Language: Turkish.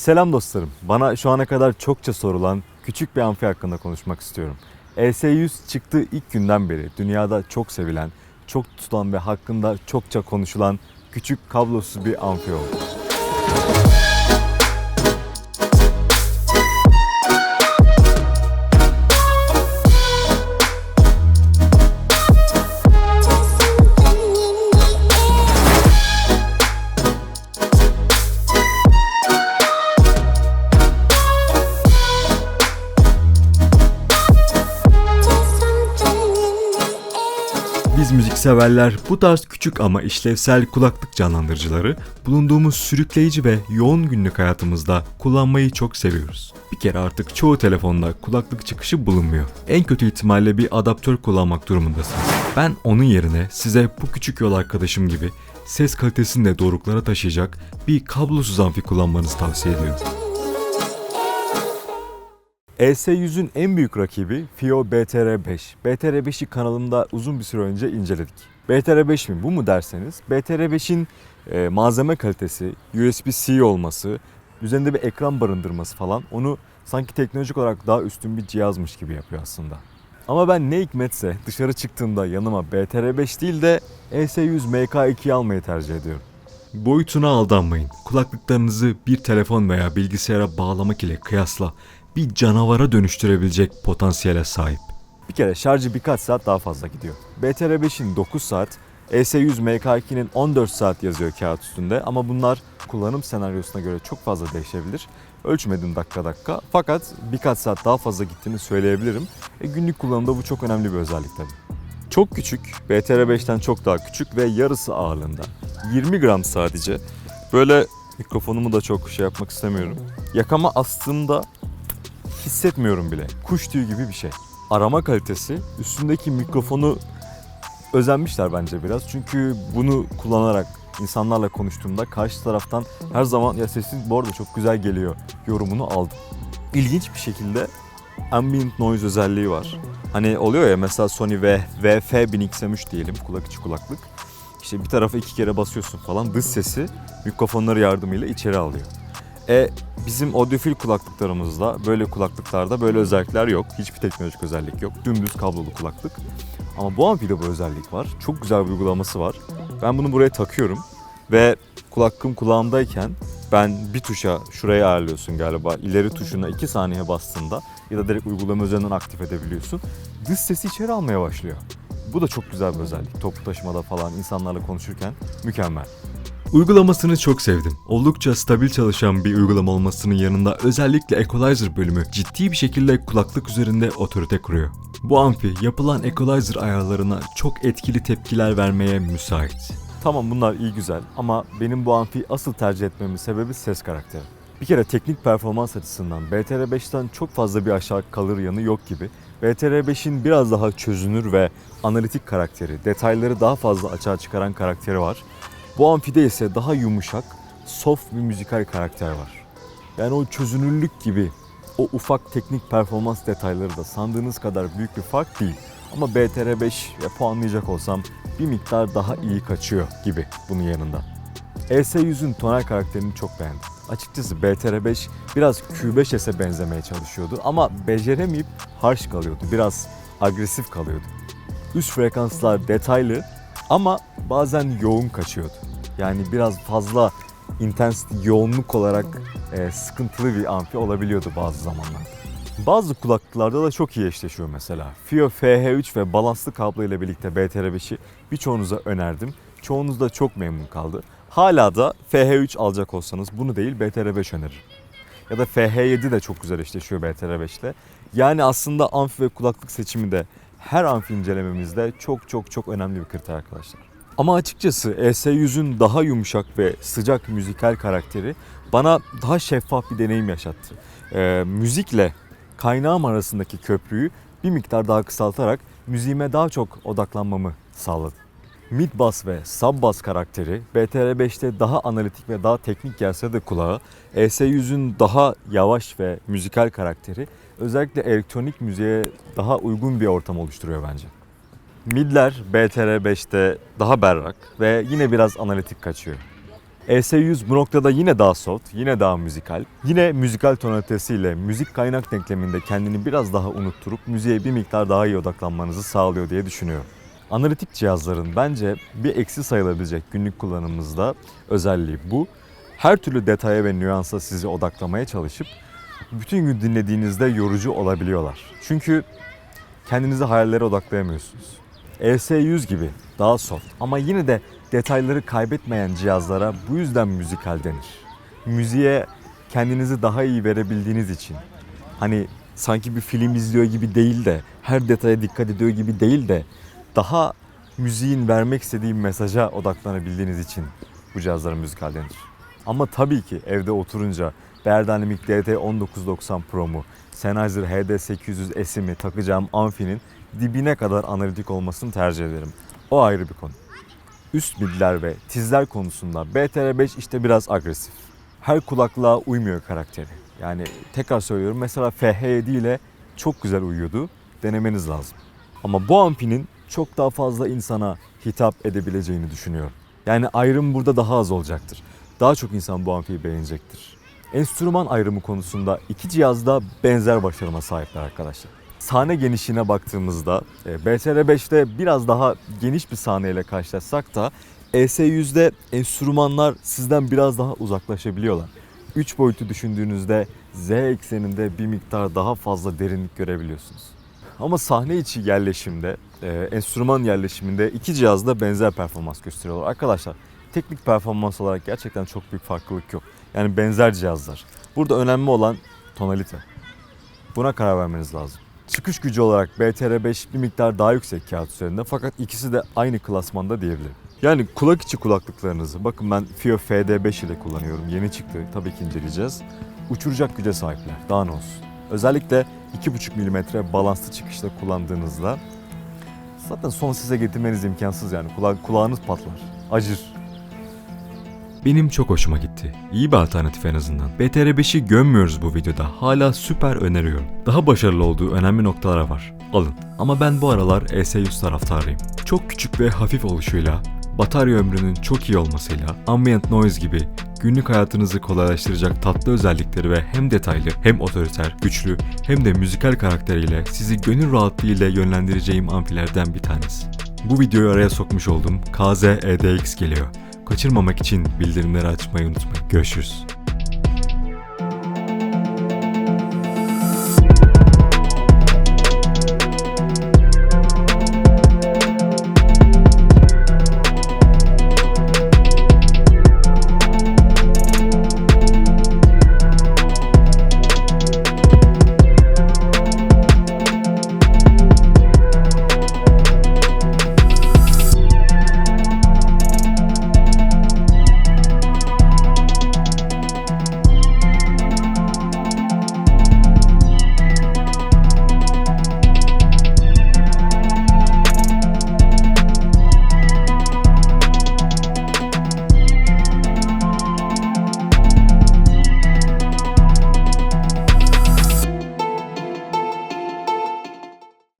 Selam dostlarım. Bana şu ana kadar çokça sorulan küçük bir amfi hakkında konuşmak istiyorum. ES100 çıktığı ilk günden beri dünyada çok sevilen, çok tutulan ve hakkında çokça konuşulan küçük kablosuz bir amfi oldu. Biz müzikseverler bu tarz küçük ama işlevsel kulaklık canlandırıcıları bulunduğumuz sürükleyici ve yoğun günlük hayatımızda kullanmayı çok seviyoruz. Bir kere artık çoğu telefonda kulaklık çıkışı bulunmuyor. En kötü ihtimalle bir adaptör kullanmak durumundasınız. Ben onun yerine size bu küçük yol arkadaşım gibi ses kalitesini de doruklara taşıyacak bir kablosuz amfi kullanmanızı tavsiye ediyorum. ES100'ün en büyük rakibi FIO BTR5. BTR5'i kanalımda uzun bir süre önce inceledik. BTR5 mi bu mu derseniz BTR5'in e, malzeme kalitesi, USB-C olması, üzerinde bir ekran barındırması falan onu sanki teknolojik olarak daha üstün bir cihazmış gibi yapıyor aslında. Ama ben ne hikmetse dışarı çıktığımda yanıma BTR5 değil de ES100 MK2 almayı tercih ediyorum. Boyutuna aldanmayın. Kulaklıklarınızı bir telefon veya bilgisayara bağlamak ile kıyasla bir canavara dönüştürebilecek potansiyele sahip. Bir kere şarjı birkaç saat daha fazla gidiyor. BTR5'in 9 saat, ES100 MK2'nin 14 saat yazıyor kağıt üstünde ama bunlar kullanım senaryosuna göre çok fazla değişebilir. Ölçmedim dakika dakika fakat birkaç saat daha fazla gittiğini söyleyebilirim. E, günlük kullanımda bu çok önemli bir özellik tabii. Çok küçük, BTR5'ten çok daha küçük ve yarısı ağırlığında. 20 gram sadece. Böyle mikrofonumu da çok şey yapmak istemiyorum. Yakama astığımda hissetmiyorum bile. Kuş tüyü gibi bir şey. Arama kalitesi üstündeki mikrofonu özenmişler bence biraz. Çünkü bunu kullanarak insanlarla konuştuğumda karşı taraftan her zaman ya sesin bu arada çok güzel geliyor yorumunu aldım. İlginç bir şekilde ambient noise özelliği var. Hani oluyor ya mesela Sony V, VF1000XM3 diyelim kulak içi kulaklık. İşte bir tarafa iki kere basıyorsun falan dış sesi mikrofonları yardımıyla içeri alıyor. E bizim audiofil kulaklıklarımızda böyle kulaklıklarda böyle özellikler yok. Hiçbir teknolojik özellik yok. Dümdüz kablolu kulaklık. Ama bu amfide bu özellik var. Çok güzel bir uygulaması var. Ben bunu buraya takıyorum ve kulaklığım kulağımdayken ben bir tuşa şuraya ayarlıyorsun galiba. İleri tuşuna 2 saniye bastığında ya da direkt uygulama üzerinden aktif edebiliyorsun. Dış sesi içeri almaya başlıyor. Bu da çok güzel bir özellik. Toplu taşımada falan insanlarla konuşurken mükemmel. Uygulamasını çok sevdim. Oldukça stabil çalışan bir uygulama olmasının yanında özellikle Equalizer bölümü ciddi bir şekilde kulaklık üzerinde otorite kuruyor. Bu amfi yapılan Equalizer ayarlarına çok etkili tepkiler vermeye müsait. Tamam bunlar iyi güzel ama benim bu amfi asıl tercih etmemin sebebi ses karakteri. Bir kere teknik performans açısından BTR5'ten çok fazla bir aşağı kalır yanı yok gibi. BTR5'in biraz daha çözünür ve analitik karakteri, detayları daha fazla açığa çıkaran karakteri var. Bu amfide ise daha yumuşak, soft bir müzikal karakter var. Yani o çözünürlük gibi o ufak teknik performans detayları da sandığınız kadar büyük bir fark değil. Ama BTR5 ya puanlayacak olsam bir miktar daha iyi kaçıyor gibi bunun yanında. ES100'ün tonal karakterini çok beğendim. Açıkçası BTR5 biraz Q5S'e benzemeye çalışıyordu ama beceremeyip harsh kalıyordu. Biraz agresif kalıyordu. Üst frekanslar detaylı ama bazen yoğun kaçıyordu. Yani biraz fazla intensity, yoğunluk olarak e, sıkıntılı bir amfi olabiliyordu bazı zamanlarda. Bazı kulaklıklarda da çok iyi eşleşiyor mesela. FIO FH3 ve balanslı kablo ile birlikte BTR5'i birçoğunuza önerdim. Çoğunuz da çok memnun kaldı. Hala da FH3 alacak olsanız bunu değil BTR5 öneririm. Ya da FH7 de çok güzel eşleşiyor BTR5 ile. Yani aslında amfi ve kulaklık seçimi de her amfi incelememizde çok çok çok önemli bir kriter arkadaşlar. Ama açıkçası ES100'ün daha yumuşak ve sıcak müzikal karakteri bana daha şeffaf bir deneyim yaşattı. Ee, müzikle kaynağım arasındaki köprüyü bir miktar daha kısaltarak müziğime daha çok odaklanmamı sağladı. Mid bass ve sub bass karakteri BTR5'te daha analitik ve daha teknik gelse de kulağa ES100'ün daha yavaş ve müzikal karakteri özellikle elektronik müziğe daha uygun bir ortam oluşturuyor bence. Midler BTR5'te daha berrak ve yine biraz analitik kaçıyor. ES100 bu noktada yine daha soft, yine daha müzikal. Yine müzikal tonalitesiyle müzik kaynak denkleminde kendini biraz daha unutturup müziğe bir miktar daha iyi odaklanmanızı sağlıyor diye düşünüyorum. Analitik cihazların bence bir eksi sayılabilecek günlük kullanımımızda özelliği bu. Her türlü detaya ve nüansa sizi odaklamaya çalışıp bütün gün dinlediğinizde yorucu olabiliyorlar. Çünkü kendinizi hayallere odaklayamıyorsunuz. ES100 gibi daha soft ama yine de detayları kaybetmeyen cihazlara bu yüzden müzikal denir. Müziğe kendinizi daha iyi verebildiğiniz için. Hani sanki bir film izliyor gibi değil de her detaya dikkat ediyor gibi değil de daha müziğin vermek istediği mesaja odaklanabildiğiniz için bu cihazlara müzikal denir. Ama tabii ki evde oturunca Berdynamic DT1990 Pro mu, Sennheiser HD800 S'i takacağım amfinin dibine kadar analitik olmasını tercih ederim. O ayrı bir konu. Üst midler ve tizler konusunda BTR5 işte biraz agresif. Her kulaklığa uymuyor karakteri. Yani tekrar söylüyorum mesela FH7 ile çok güzel uyuyordu. Denemeniz lazım. Ama bu ampinin çok daha fazla insana hitap edebileceğini düşünüyorum. Yani ayrım burada daha az olacaktır. Daha çok insan bu amfiyi beğenecektir. Enstrüman ayrımı konusunda iki cihaz da benzer başarıma sahipler arkadaşlar. Sahne genişliğine baktığımızda e, BTR5'te biraz daha geniş bir sahneyle karşılaşsak da ES100'de enstrümanlar sizden biraz daha uzaklaşabiliyorlar. 3 boyutu düşündüğünüzde Z ekseninde bir miktar daha fazla derinlik görebiliyorsunuz. Ama sahne içi yerleşimde, e, enstrüman yerleşiminde iki cihaz da benzer performans gösteriyorlar. Arkadaşlar teknik performans olarak gerçekten çok büyük farklılık yok. Yani benzer cihazlar. Burada önemli olan tonalite. Buna karar vermeniz lazım. Çıkış gücü olarak BTR5 bir miktar daha yüksek kağıt üzerinde fakat ikisi de aynı klasmanda diyebilirim. Yani kulak içi kulaklıklarınızı, bakın ben FIO FD5 ile kullanıyorum. Yeni çıktı, tabii ki inceleyeceğiz. Uçuracak güce sahipler, daha ne olsun. Özellikle 2,5 mm balanslı çıkışta kullandığınızda zaten son size getirmeniz imkansız yani. Kula- kulağınız patlar, acır. Benim çok hoşuma gitti. İyi bir alternatif en azından. BTR5'i gömmüyoruz bu videoda. Hala süper öneriyorum. Daha başarılı olduğu önemli noktalar var. Alın. Ama ben bu aralar ES100 taraftarıyım. Çok küçük ve hafif oluşuyla, batarya ömrünün çok iyi olmasıyla, ambient noise gibi günlük hayatınızı kolaylaştıracak tatlı özellikleri ve hem detaylı hem otoriter, güçlü hem de müzikal karakteriyle sizi gönül rahatlığıyla yönlendireceğim amfilerden bir tanesi. Bu videoyu araya sokmuş oldum. KZ EDX geliyor. Kaçırmamak için bildirimleri açmayı unutmayın. Görüşürüz.